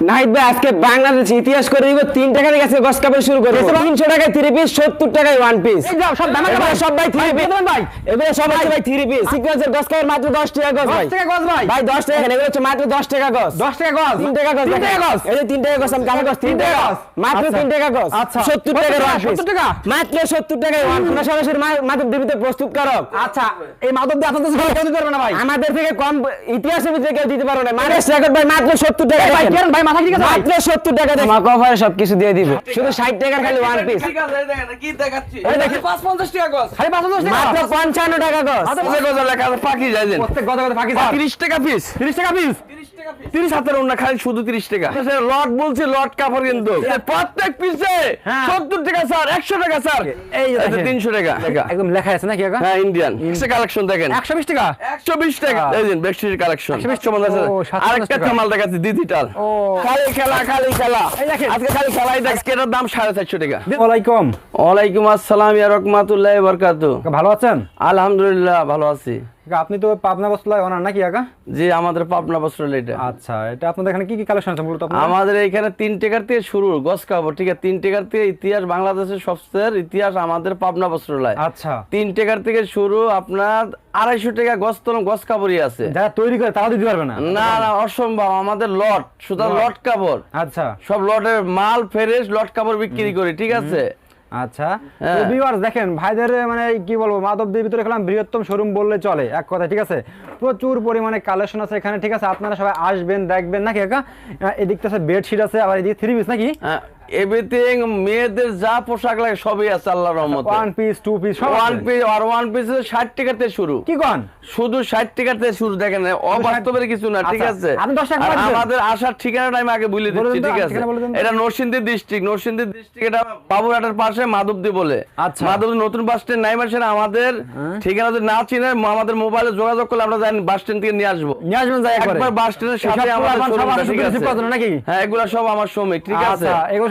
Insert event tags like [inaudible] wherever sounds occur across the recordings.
নাহিদ ভাই আজকে বাংলাদেশ ইতিহাস করে দিব তিন টাকা থেকে আজকে গস কাপড় শুরু করব। তিনশো টাকায় থ্রি পিস সত্তর টাকায় ওয়ান পিস সব ভাই। থ্রি পিস ভাই। এগুলো সব আছে ভাই। থ্রি পিস সিকোয়েন্সের গস কাপড় মাত্র দশ টাকা গস ভাই। টাকা গজ ভাই। ভাই দশ টাকা এগুলো হচ্ছে মাত্র দশ টাকা গস। দশ টাকা গজ তিন টাকা গস তিন টাকা গজ এই তিন টাকা গস আমি কাছে গস তিন টাকা গস। মাত্র আচ্ছা। তিন টাকা গস। আচ্ছা। সত্তর টাকা টাকা? ওয়ান পিস টাকা? মাত্র সত্তর টাকায় ওয়ান পিস সরাসরি মা- মাদক দেবীতে প্রস্তুত করো। আচ্ছা এই মাদক দিয়ে আপনাদের ভালো কেউ দিতে পারবে না ভাই। আমাদের থেকে কম ইতিহাসের ভিতরে কেউ দিতে পারো না। মারের রেকর্ড ভাই মাত্র সত্তর টাকা ভাই কেন ভাই মাথা ঠিক আছে? মাত্র সত্তর টাকা দেখেন সবকিছু দিয়ে দিব। শুধু ষাট টাকার খালি ওয়ান পিস ঠিক আছে, দেখেন, কি দেখাচ্ছি? এই দেখেন। টাকা গজ। খালি পাঁচ হাজার টাকা মাত্র পঞ্চান্ন টাকা গজ মাত্র পাঁচ লেখা আছে, পাখি যায় যেন। প্রত্যেক গজে গজে ফাঁকি স্যার টাকা পিস তিরিশ টাকা পিস তিরিশ টাকা পিস তিরিশ হাতের ওড়না খালি শুধু তিরিশ টাকা। লট বলছি লট কাপড় কিন্তু। প্রত্যেক পিসে হ্যাঁ। সত্তর টাকা স্যার একশো টাকা স্যার। এই যে দেখেন। তিনশো টাকা। একদম লেখা আছে নাকি হ্যাঁ ইন্ডিয়ান কালেকশন দেখেন। একশো বিশ টাকা? একশো বিশ টাকা। এই যে বেডশিটের কালেকশন 120 ও, 750 আরেকটা। কামাল দেখাচ্ছি ডিজিটাল ও খালি। খেলা খালি খেলা আজকে খালি খেলাই দেখ। এটার দাম সাড়ে চারশো টাকা। ওয়ালাইকুম। ওয়ালাইকুম আসসালাম ইয়া রহমাতুল্লাহ বরকাতু ভালো আছেন? আলহামদুলিল্লাহ ভালো আছি। আপনি তো পাবনা বস্ত্রালয় ওনার নাকি কাকা? জি আমাদের পাবনা বস্ত্র এটা। আচ্ছা এটা আপনাদের এখানে কি কি কালেকশন আছে মূলত? আমাদের এখানে তিন টেকার থেকে শুরু গস কাপড় ঠিক আছে? তিন টেকার থেকে ইতিহাস বাংলাদেশের সবচেয়ে ইতিহাস আমাদের পাবনা বস্ত্রালয় আচ্ছা। তিন টেকার থেকে শুরু আপনার আড়াইশো টাকা গস তলম গস কাপড়ই আছে। যারা তৈরি করে তারা দিতে পারবে না? না না অসম্ভব আমাদের লট শুধু লট কাপড়। আচ্ছা। সব লটের মাল ফেরেশ লট কাপড় বিক্রি করি ঠিক আছে? আচ্ছা। হ্যাঁ। ভিউয়ার্স দেখেন ভাইদের মানে কি বলব মাধব ভিতরে খেলাম বৃহত্তম শোরুম বললে চলে এক কথা ঠিক আছে? প্রচুর পরিমাণে কালেকশন আছে এখানে ঠিক আছে? আপনারা সবাই আসবেন দেখবেন নাকি একা? এদিকটা বেডশিট আছে আবার এদিকে থ্রি পিস নাকি? এভরিথিং মেয়েদের যা পোশাক লাগে সবই আছে আল্লাহর রহমতে। One piece two piece one piece আর ওয়ান পিস ষাট টাকাতে শুরু। কি কন? শুধু ষাট টাকাতে শুরু দেখেন অবাস্তবের কিছু না ঠিক আচ্ছা, আছে। আমাদের আসার ঠিকানাটা আমি আগে বলে দিচ্ছি ঠিক আছে। এটা নরসিংদী ডিস্ট্রিক্ট নরসিংদী ডিস্ট্রিক্ট এটা বাবুরহাটের পাশে মাধবদী বলে। আচ্ছা। মাধবদী নতুন বাস স্ট্যান্ড নাই মাসে আমাদের ঠিকানা যদি না চিনে আমাদের মোবাইলে যোগাযোগ করলে আমরা জানি বাস স্ট্যান্ড থেকে নিয়ে আসব। নিয়ে আসবেন যাই একবার। বাস স্ট্যান্ডের সাথে আমাদের ঠিক আছে? হ্যাঁ এগুলো সব আমার শ্রমিক ঠিক আছে? আচ্ছা এগুলো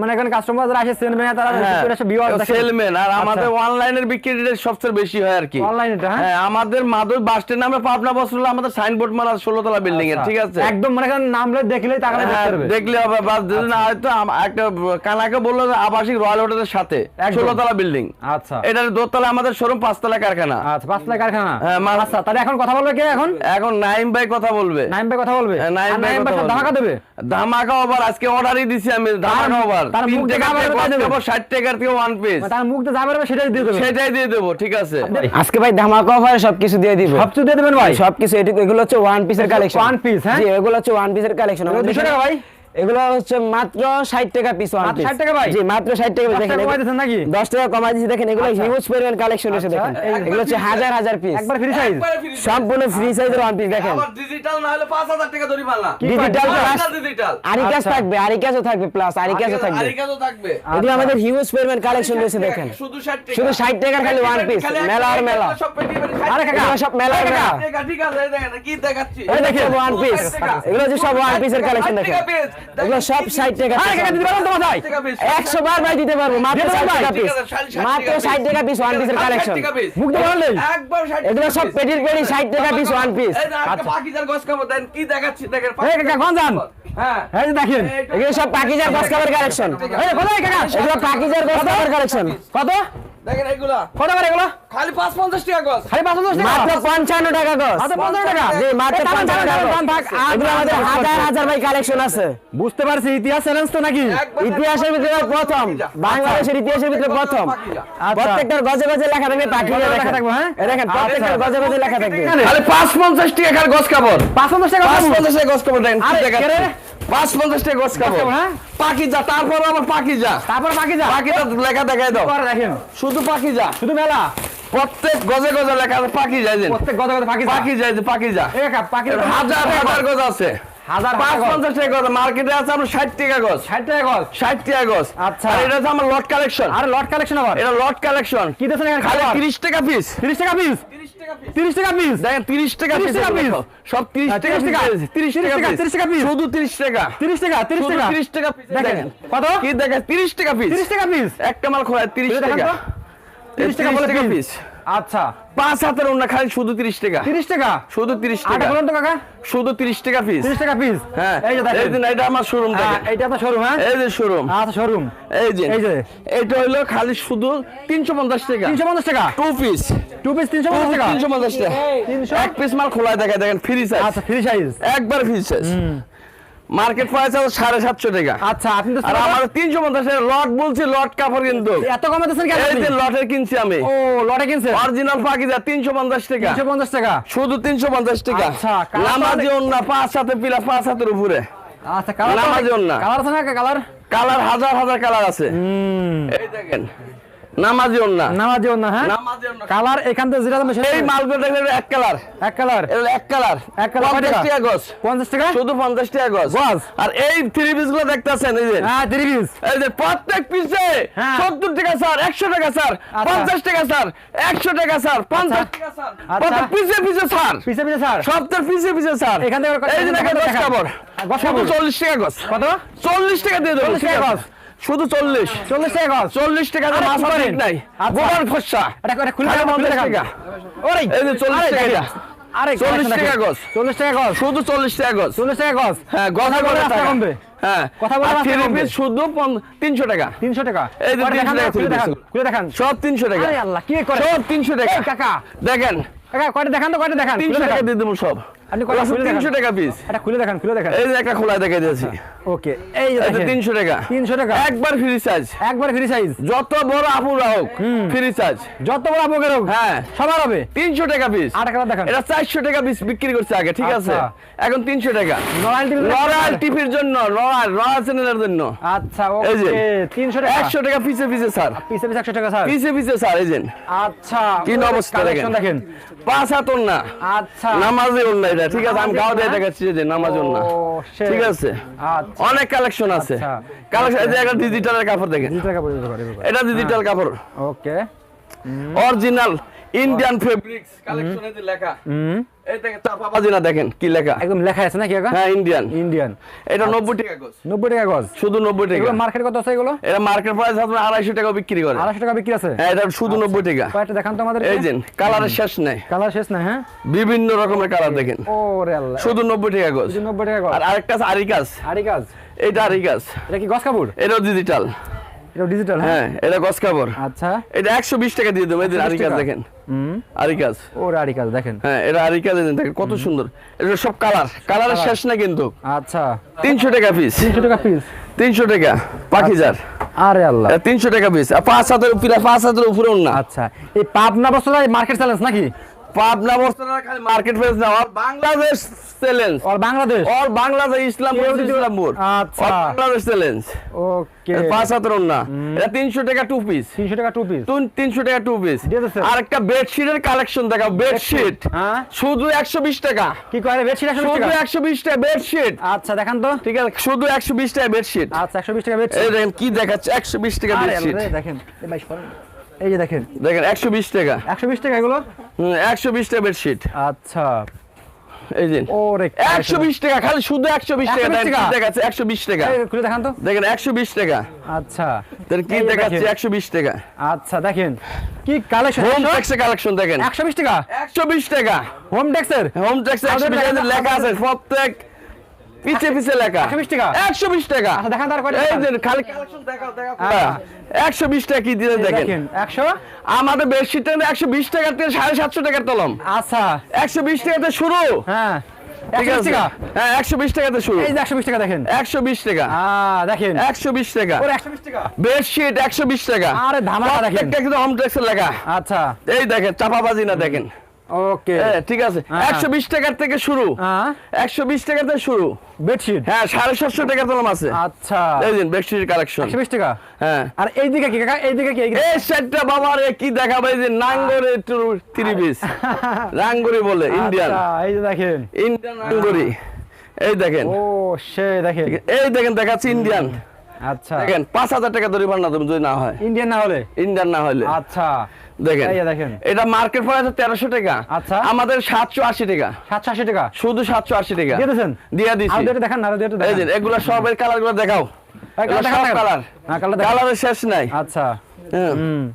মানে এখানে কাস্টমার যারা আসে সেলম্যান তারা সেলম্যান আর আচ্ছা। আমাদের অনলাইনের বিক্রি রেট সবচেয়ে বেশি হয় আর কি। হ্যাঁ? হ্যাঁ আমাদের মাধব বাস স্ট্যান্ড আমরা পাবনা আমাদের সাইনবোর্ড মারা ষোলো তলা বিল্ডিং এর আচ্ছা। ঠিক আছে? একদম মানে এখানে নামলে দেখলেই তাকালে হ্যাঁ, দেখলে হবে বাস যদি না হয়তো একটা কানাকে বলল আবাসিক রয়্যাল হোটেলের সাথে একদম। ষোলো তলা বিল্ডিং আচ্ছা। এটার দোতলা আমাদের শোরুম পাঁচতলা কারখানা। আচ্ছা পাঁচ লাখ কারখানা। হ্যাঁ, আচ্ছা তাহলে এখন কথা বলবে কে এখন? এখন নাইম ভাই কথা বলবে। নাইম ভাই কথা বলবে? হ্যাঁ, নাইম ভাই। ধামাকা দেবে? ধামাকা ওভার আজকে অর্ডারই দিছি আমি ধামাকা ওভার তার মুখ দেখা থেকে যাবে, ষাট টাকার থেকে ওয়ান পিস তার মুখ সেটাই দিয়ে দেবে। সেটাই দিয়ে দেবো ঠিক আছে। আজকে ভাই ধামাকা অফারে সবকিছু দিয়ে দিব। সবচেয়ে দিয়ে দেবেন ভাই? সবকিছু এগুলো হচ্ছে ওয়ান পিসের কালেকশন ওয়ান পিস হ্যাঁ? জি এগুলো হচ্ছে ওয়ান পিসের কালেকশন এগুলো 200 টাকা ভাই? এগুলো হচ্ছে মাত্র 60 টাকা পিস ওয়ান 60 টাকা ভাই? জি মাত্র 60 টাকা দশ দেখেন টাকা কমাই দিয়েছেন নাকি? 10 টাকা কমাই দিয়েছি দেখেন এগুলো আচ্ছা। হিউজ পরিমাণ কালেকশন এসে দেখেন। এগুলো হচ্ছে হাজার হাজার পিস একবার ফ্রি সাইজ। সম্পূর্ণ ফ্রি সাইজের ওয়ান পিস দেখেন। আবার ডিজিটাল না হলে পাঁচ হাজার টাকা জরিমানা ডিজিটাল প্লাস ডিজিটাল আরিকাস আচ্ছা। থাকবে আরিকাসও থাকবে প্লাস আরিকাসও থাকবে। আরিকাজও থাকবে। এগুলো আমাদের হিউজ পরিমাণ কালেকশন রয়েছে দেখেন। শুধু 60 টাকা। শুধু 60 টাকার খালি one piece, মেলা আর মেলা। সব পেটি পেটি 60 আরে কাকা, সব মেলা আরে মেলা। ঠিক আছে দেখেন কি দেখাচ্ছি। এই দেখেন ওয়ান পিস এগুলো হচ্ছে সব ওয়ান পিসের কালেকশন দেখেন। এগুলো সব 60 টাকা আরে দিতে ভাই। 60 টাকা piece। 100 বার ভাই দিতে পারব মাত্র 60 টাকা পিস মাত্র 60 টাকা পিস ওয়ান পিসের কালেকশন মুখ একবার 60 এগুলো সব পেটির পেটি 60 টাকা পিস ওয়ান পিস পাকিজার গস খাব, দেন কি দেখাচ্ছি দেখেন এই কাকা, কোন যান? হ্যাঁ। এই দেখেন এগুলো সব পাকিজার গস কাপড় কালেকশন এই কোথায় কাকা? এগুলো পাকিজার গস কাপড় কালেকশন কত? দেখেন এগুলা। কত করে এগুলো? খালি পাঁচ পঞ্চাশ টাকা গস খালি পাঁচ হাজার টাকা? মাত্র 55 টাকা গস মাত্র 55 টাকা? জি মাত্র 55 টাকা দাম, থাক, এগুলো আমাদের দাম, দাম, হাজার হাজার ভাই কালেকশন আছে। বুঝতে পারছি ইতিহাস চ্যালেঞ্জ তো নাকি? ইতিহাসের ভিতরে প্রথম। বাংলাদেশের ইতিহাসের ভিতরে প্রথম। আচ্ছা। প্রত্যেকটার গজে গজে লেখা থাকবে পাখিজা লেখা থাকবে, হ্যাঁ? দেখেন প্রত্যেকটার আচ্ছা। গজে গজে লেখা থাকবে। খালি পাঁচ পঞ্চাশ টাকা খালি গস কাপড় টাকা পাঁচ পাবো। পঞ্চাশ টাকা গস কাপড় পাঁচ পঞ্চাশ টাকা গস কাপড়, হ্যাঁ? পাখি যা তারপর আবার পাখি যা তারপর বাকি যা পাখিটা লেখা দেখাই দাও। দেখেন। শুধু পাখি যা শুধু মেলা? প্রত্যেক গজে গজে লেখা আছে পাখি যায় প্রত্যেক পাখি যায় পাখি যা হাজার হাজার গজ আছে। হাজার পাঁচ। পঞ্চাশ টাকা গজ। মার্কেটে আছে আপনার ষাট টাকা গজ। ষাট টাকা গজ? ষাট টাকা গজ। আচ্ছা। এটা হচ্ছে আমার লট কালেকশন আর লট কালেকশন আবার? এটা লট কালেকশন কি এখানে খালি? তিরিশ টাকা পিস তিরিশ টাকা পিস তিরিশ টাকা পিস দেখেন তিরিশ টাকা 30 পিস টাকা piece? সব তিরিশ হ্যাঁ, টাকা 30 টাকা। 30 টাকা টাকা, 30 টাকা পিস শুধু তিরিশ টাকা। তিরিশ টাকা তিরিশ শুধু টাকা। তিরিশ টাকা পিস দেখেন কত? কি দেখেন তিরিশ টাকা পিস তিরিশ টাকা পিস একটা মাল খোলা তিরিশ দেখেন টাকা তো। 30 টাকা বলে টাকা পিস আচ্ছা পাঁচ হাতের ওন্না খালি শুধু তিরিশ টাকা। তিরিশ টাকা? শুধু তিরিশ টাকা। বলুন তো কাকা? শুধু তিরিশ টাকা পিস তিরিশ টাকা পিস হ্যাঁ এই যে দেখেন। এটা আমার শোরুম হ্যাঁ, এইটা তো শোরুম হ্যাঁ? এই যে শোরুম আচ্ছা শোরুম এই যে এই যে। এটা হলো খালি শুধু তিনশো পঞ্চাশ টাকা। তিনশো পঞ্চাশ টাকা? টু পিস টু পিস তিনশো পঞ্চাশ টাকা? তিনশো পঞ্চাশ টাকা। এক পিস মাল খোলায় দেখা দেখেন ফ্রি সাইজ আচ্ছা ফ্রি সাইজ একবার ফ্রি সাইজ মার্কেট প্রাইস আছে সাড়ে সাতশো টাকা। আচ্ছা আপনি তো আর আমার তিনশো পঞ্চাশ লট বলছি লট কাপড় কিন্তু। এত কেন এই যে লটের কিনছি আমি। ও লটে কিনছে অরিজিনাল পাকিজা তিনশো পঞ্চাশ টাকা। তিনশো পঞ্চাশ টাকা? শুধু তিনশো পঞ্চাশ টাকা। আচ্ছা, নামাজি ওন্না পাঁচ হাতে পিলা পাঁচ হাতের উপরে। আচ্ছা কালার নামাজি ওন্না। কালার আছে না কালার? কালার হাজার হাজার কালার আছে। এই দেখেন। নামাজি ওন্না নামাজি না হ্যাঁ? নামাজি ওন্না কালার এখান থেকে যেটা এই মালগুলো এক কালার। এক কালার? এক কালার। এক কালার কয় পঞ্চাশ টাকা? টাকা গজ। পঞ্চাশ টাকা? শুধু পঞ্চাশ টাকা গজ। গজ। আর এই থ্রি পিসগুলো দেখতেছেন এই যে? হ্যাঁ থ্রি পিস এই যে প্রত্যেক পিসে হ্যাঁ। সত্তর টাকা স্যার একশো টাকা স্যার আচ্ছা। পঞ্চাশ টাকা স্যার একশো টাকা স্যার পঞ্চাশ আচ্ছা। টাকা স্যার আচ্ছা। প্রত্যেক পিসে পিসে স্যার। পিছে পিছে স্যার। সপ্তাহ পিসে পিসে স্যার। এখান থেকে এই যে দেখেন। কাপড়। চল্লিশ টাকা গজ। কত? চল্লিশ টাকা দিয়ে দেবো 40 টাকা গজ। শুধু চল্লিশ। চল্লিশ টাকা চল্লিশ টাকা মাছ করেন? নাই। আচ্ছা। গোবর খসা এটা এটা খুলে খালি দেখান, খুলে 50 দেখান। টাকা। ওরে। এই যে 40 টাকা। দেখেন। আরে 40 টাকা গজ। চল্লিশ টাকা গজ। শুধু চল্লিশ টাকা গজ। চল্লিশ টাকা গজ। হ্যাঁ কথা কমবে হ্যাঁ কথা বলে শুধু তিনশো টাকা। তিনশো টাকা। এই যে কয়টা দেখান, টাকা খুলে সব তিনশো টাকা। আল্লাহ কি করে? সব তিনশো টাকা। কাকা। দেখেন। কাকা কয়টা দেখান তো কয়টা দেখান? তিনশো টাকা দিয়ে দেবো সব। আপনি কয়টা খুলে দেখান? তিনশো টাকা পিস এটা খুলে দেখান খুলে দেখান। এই যে একটা খোলা দেখে দিয়েছি। ওকে এই যে দেখেন তিনশো টাকা। তিনশো টাকা। একবার ফ্রি চার্জ একবার ফ্রি সাইজ যত বড় আপুরা হোক ফ্রি চার্জ যত বড় আপকের হোক হ্যাঁ। সবার হবে। তিনশো টাকা পিস আট কালার দেখান। এটা চারশো টাকা পিস বিক্রি করছে আগে ঠিক আছে? আচ্ছা। এখন টাকা। জন্য চ্যানেলের জন্য। আচ্ছা ওকে টাকা। টাকা স্যার টাকা স্যার স্যার এই যে। আচ্ছা কি অবস্থা দেখেন। দেখেন। পাঁচ হাত না আচ্ছা। নামাজি ওন্না এটা ঠিক আছে আমি গাও দিয়ে? দেখাচ্ছি যে নামাজি ওন্না ঠিক আছে? আচ্ছা। অনেক কালেকশন আছে। আচ্ছা। কালেকশন এই যে একটা ডিজিটালের কাপড় দেখেন। এটা ডিজিটাল কাপড়। ওকে অরিজিনাল ইন্ডিয়ান ফেব্রিক্স কালেকশনে যে লেখা। হুম এই দেখেন চাপাবাজি না দেখেন কি লেখা? একদম লেখা আছে নাকি কাকা হ্যাঁ ইন্ডিয়ান ইন্ডিয়ান এটা নব্বই টাকা গজ। নব্বই টাকা গজ? শুধু নব্বই টাকা। এগুলো মার্কেট কত আছে এগুলো? এটা মার্কেট প্রাইস আপনার আড়াইশো টাকা বিক্রি করে। আড়াইশো টাকা বিক্রি আছে? হ্যাঁ এটা শুধু নব্বই টাকা। কয়েকটা দেখান তো আমাদের এই যে কালারের শেষ নেই। কালার শেষ না হ্যাঁ? বিভিন্ন রকমের কালার দেখেন। আল্লাহ। শুধু নব্বই টাকা গজ। শুধু নব্বই টাকা গজ। আর আরেকটা আছে আরিকাস। আড়ি কাজ এটা আরিকাস। এটা কি গজ কাপড়? এটাও ডিজিটাল এটা ডিজিটাল হ্যাঁ? হ্যাঁ এটা কাপড়। আচ্ছা। এটা একশো বিশ টাকা দিয়ে দেবো 120 দেখেন। হুম। আরিকাস ও আড়ি কাজ দেখেন। হ্যাঁ এটা দেখেন কত সুন্দর। এটা সব কালার কালারের শেষ না কিন্তু। আচ্ছা। তিনশো টাকা পিস তিনশো টাকা পিস তিনশো টাকা পাখিজার। আরে আল্লাহ। তিনশো টাকা পিস আর পাঁচ হাতের উপরে পাঁচ হাতের উপরে না। আচ্ছা। এই পাবনা বস্ত্র মার্কেট চ্যালেঞ্জ নাকি? বেডশিটের কালেকশন দেখাও বেডশিট হ্যাঁ। শুধু 120 টাকা। কি দেখাচ্ছে বেডশিট বিশ টাকা? বেডশিট আচ্ছা দেখেন তো। ঠিক আছে। শুধু 120 টাকা বেডশিট আচ্ছা 120 টাকা টাকা এই যে দেখেন দেখেন একশো বিশ টাকা একশো বিশ টাকা এগুলো একশো বিশ টাকা বেডশিট আচ্ছা এই যে টাকা খালি শুধু টাকা 120 টাকা? দেখাচ্ছে একশো বিশ টাকা খুলে দেখান তো দেখেন একশো বিশ টাকা আচ্ছা দেখেন কি দেখাচ্ছে টাকা আচ্ছা দেখেন কালেকশন হোম কালেকশন দেখেন একশো বিশ টাকা একশো বিশ টাকা হোম ট্যাক্সের হোম টাকা লেখা আছে প্রত্যেক পিছে পিছে লেখা 120 টাকা? একশো বিশ টাকা আচ্ছা দেখান তার কয়টা এই যে খালি কালেকশন দেখাও দেখাও আচ্ছা। একশো বিশ টাকা কি দিয়ে দেখেন দেখেন একশো আমাদের বেডশিটটা একশো বিশ টাকার থেকে সাড়ে সাতশো টাকার তলম আচ্ছা একশো বিশ টাকাতে শুরু হ্যাঁ ঠিক একশো বিশ আছে টাকা হ্যাঁ একশো বিশ টাকাতে শুরু এই যে একশো বিশ টাকা দেখেন একশো বিশ টাকা আহ, দেখেন একশো বিশ টাকা ওর একশো বিশ টাকা বেডশিট একশো বিশ টাকা আরে ধামাকা দেখেন প্রত্যেকটা কিন্তু লেখা আচ্ছা এই দেখেন চাপাবাজি না দেখেন ওকে হ্যাঁ, ঠিক আছে। হ্যাঁ। একশো বিশ টাকার থেকে শুরু। হ্যাঁ। একশো বিশ টাকার থেকে শুরু। বেডশিট হ্যাঁ সাড়ে সাতশো টাকার তলম আছে। আচ্ছা। এই দিন বেডশিটের কালেকশন একশো বিশ টাকা? হ্যাঁ। আর এই কি কাকা? এই কি এই সেটটা বাবা রে কি দেখাবে? যে নাঙ্গরে থ্রি রাঙ্গুরি [laughs] বলে ইন্ডিয়ান আচ্ছা, এই যে দেখেন। ইন্ডিয়ান রাঙ্গুরি এই দেখেন। ও সে দেখেন। এই দেখেন দেখাচ্ছি ইন্ডিয়ান আচ্ছা। দেখেন পাঁচ হাজার টাকা ধরে না তুমি যদি না হয়। ইন্ডিয়ান না হলে? ইন্ডিয়ান না হলে। আচ্ছা। দেখেন। দেখেন। এটা মার্কেট প্রাইস তেরোশো টাকা। আচ্ছা। আমাদের সাতশো আশি টাকা। সাতশো আশি টাকা? শুধু সাতশো আশি টাকা। দিয়ে দিয়েছেন? দিয়া দিছি। দুটো দেখান না আর এই যে এগুলা সব এই কালারগুলো দেখাও। কালার কালার দেখান কালারের শেষ নাই। আচ্ছা। হ্যাঁ। হুম।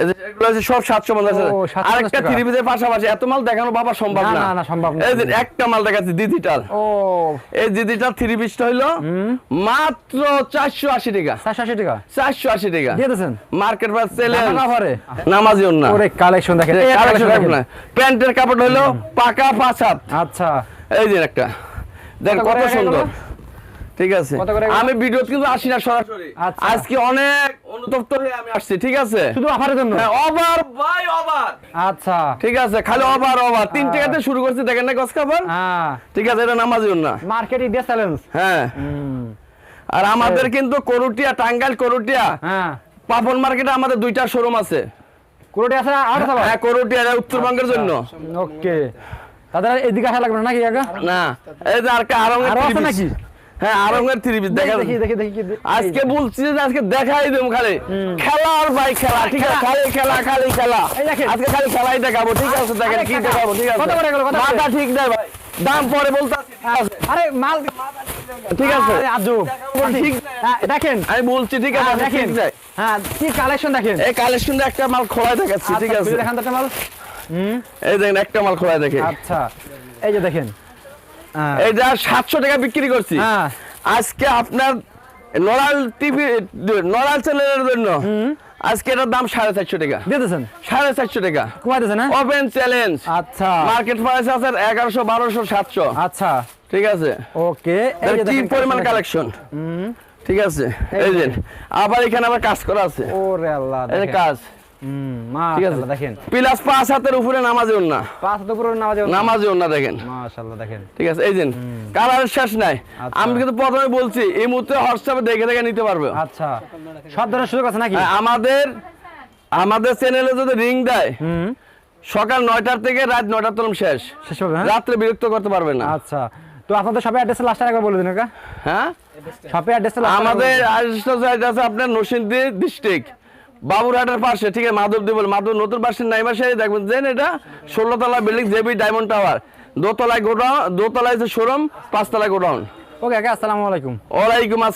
এগুলো আছে সব সাতশো পঞ্চাশ ও, 750 আরেকটা থ্রি পিসের পাশাপাশি এত মাল দেখানো বাবা সম্ভব না, না। না, না, সম্ভব না। এই একটা মাল দেখাচ্ছি ডিজিটাল ও। এই ডিজিটাল থ্রি পিসটা হইল মাত্র চারশো আশি টাকা। চারশো আশি টাকা? চারশো আশি টাকা। দিয়ে দিয়েছেন? মার্কেট প্রাইস সেলে দাম কাভারে? নামাজি না। ওরে কালেকশন দেখেন। এই দেখেন। প্যান্টের কাপড় হইল পাকা পাঁচ আচ্ছা। এই যে একটা। দেখ কত সুন্দর? ঠিক আছে? আমি ভিডিও কিন্তু আসি না সরাসরি। আচ্ছা। আজকে অনেক অনুতপ্ত হয়ে আমি আসছি ঠিক আছে? শুধু অফারের জন্য? হ্যাঁ, অবার ভাই অবার আচ্ছা। ঠিক আছে খালি অবার অবার তিন টাকাতে শুরু করছি দেখেন না গছ কাপড়? হ্যাঁ। ঠিক আছে এটা নামাজি না মার্কেটে দিয়ে চ্যালেঞ্জ হ্যাঁ। আর আমাদের কিন্তু করুটিয়া টাঙ্গাইল করুটিয়া হ্যাঁ। পাপন মার্কেটে আমাদের দুইটা শোরুম আছে। করুটিয়া আছে আর হ্যাঁ করুটিয়া এটা উত্তরবঙ্গের জন্য। ওকে। তাদের এদিকে আসা লাগবে নাকি আগা না এই যে আর আরঙ্গের। নাকি? হ্যাঁ আরঙ্গের থ্রি পিস দেখা দেখি দেখি দেখি আজকে বলছি যে আজকে দেখাই দেবো খালি। খেলা আর ভাই খেলা ঠিক আছে? খালি। খেলা খালি খেলা এই আজকে খালি খেলাই দেখাবো ঠিক আছে? দেখেন কি দেখাবো ঠিক আছে? মাথা ঠিক দেয় ভাই। দাম পরে বলতে আছি, ঠিক আছে। আরে মাল ঠিক আছে। আজব ঠিক হ্যাঁ, দেখেন। আমি বলছি ঠিক আছে হ্যাঁ, দেখেন। ঠিক হ্যাঁ কি কালেকশন দেখেন? এই কালেকশন একটা মাল খোলাই দেখাচ্ছি ঠিক আচ্ছা, আছে? খুলে দেখান একটা মাল। হুম। এই দেখেন একটা মাল খোলাই দেখে আচ্ছা। এই যে দেখেন। হ্যাঁ। এইটা সাতশো টাকা বিক্রি করছি। হ্যাঁ। আজকে আপনার নড়াল টিভি নড়াল চ্যানেলের জন্য আজকে এটার দাম সাড়ে চারশো টাকা। দিয়ে সাড়ে চারশো টাকা। কমাই হ্যাঁ? ওপেন চ্যালেঞ্জ আচ্ছা। মার্কেট প্রাইস আছে এগারোশো বারোশো সাতশো। আচ্ছা। ঠিক আছে? ওকে কি পরিমাণ কালেকশন। ঠিক আছে? এই আবার এখানে আবার কাজ করা আছে। ওরে আল্লাহ কাজ। ঠিক আছে। দেখেন। প্লাস পাঁচ হাতের উপরে নামাজি না পাঁচ হাত উপরে নামাজ নামাজি না দেখেন। মাশাআল্লাহ দেখেন। ঠিক আছে এই কালারের শেষ নাই। আচ্ছা। আমি কিন্তু প্রথমে বলছি এই মুহূর্তে হোয়াটসঅ্যাপে দেখে দেখে নিতে পারবে। আচ্ছা। সব ধরনের সুযোগ আছে নাকি? হ্যাঁ, আমাদের আমাদের চ্যানেলে যদি রিং দেয় সকাল নয়টার থেকে রাত নয়টার তরম শেষ। শেষ হবে হ্যাঁ? রাত্রে বিরক্ত করতে পারবে না। আচ্ছা। তো আপনাদের শপে অ্যাড্রেস লাস্ট একবার বলে দিন হ্যাঁ? শপে অ্যাড্রেস আমাদের আছে আপনার নরসিংদী ডিস্ট্রিক্ট বাবুরহাটের পাশে ঠিক আছে মাধব দেবল মাধব নতুন পাশে নাই মাসে দেখবেন যেন এটা ষোলো তলা বিল্ডিং জেবি ডায়মন্ড টাওয়ার দোতলায় গোডাউন দোতলায় শোরুম পাঁচতলায় গোডাউন। ওকে আসসালামু আলাইকুম। ওয়ালাইকুম আসসালাম